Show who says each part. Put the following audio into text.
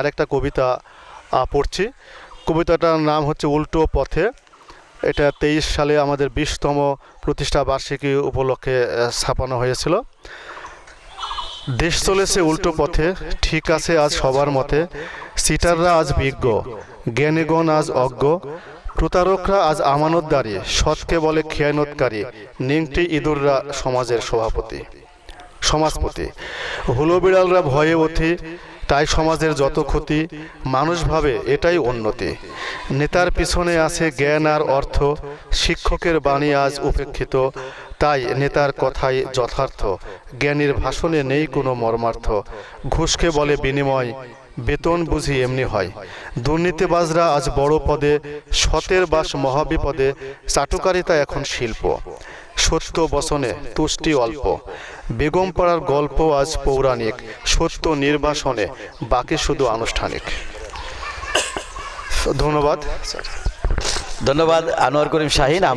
Speaker 1: আরেকটা কবিতা পড়ছি। কবিতাটার নাম হচ্ছে উল্টো পথে। এটা তেইশ সালে আমাদের বিশতম প্রতিষ্ঠা বার্ষিকী উপলক্ষে ছাপানো হয়েছিল। দেশ চলেছে উল্টো পথে, ঠিক আছে আজ সবার মতে। সিটাররা আজ বিজ্ঞ, জ্ঞানীগণ আজ অজ্ঞ। প্রতারকরা আজ আমানতদারি, সৎকে বলে খেয়ানতকারী, নিংটি ইঁদুররা সমাজের সভাপতি, সমাজপতি। হুলো বিড়ালরা ভয়ে ওঠে তাই সমাজের যত ক্ষতি মানুষ ভাবে এটাই উন্নতি। নেতার পিছনে আছে জ্ঞান আর অর্থ। শিক্ষকের বাণী আজ উপেক্ষিত। তাই নেতার কথাই যথার্থ। জ্ঞানীর ভাষণে নেই কোনো মর্মার্থ। ঘুষকে বলে বিনিময়। বেতন বুঝি এমনি হয়। দুর্নীতিবাজরা আজ বড় পদে, সতের বাস মহাবিপদে, চাটুকারিতা এখন শিল্প। সত্য বসনে তুষ্টি অল্প। বেগম পাড়ার গল্প আজ পৌরাণিক, সত্য নির্বাসনে, বাকি শুধু আনুষ্ঠানিক। ধন্যবাদ
Speaker 2: ধন্যবাদ, আনোয়ার করিম শাহিন।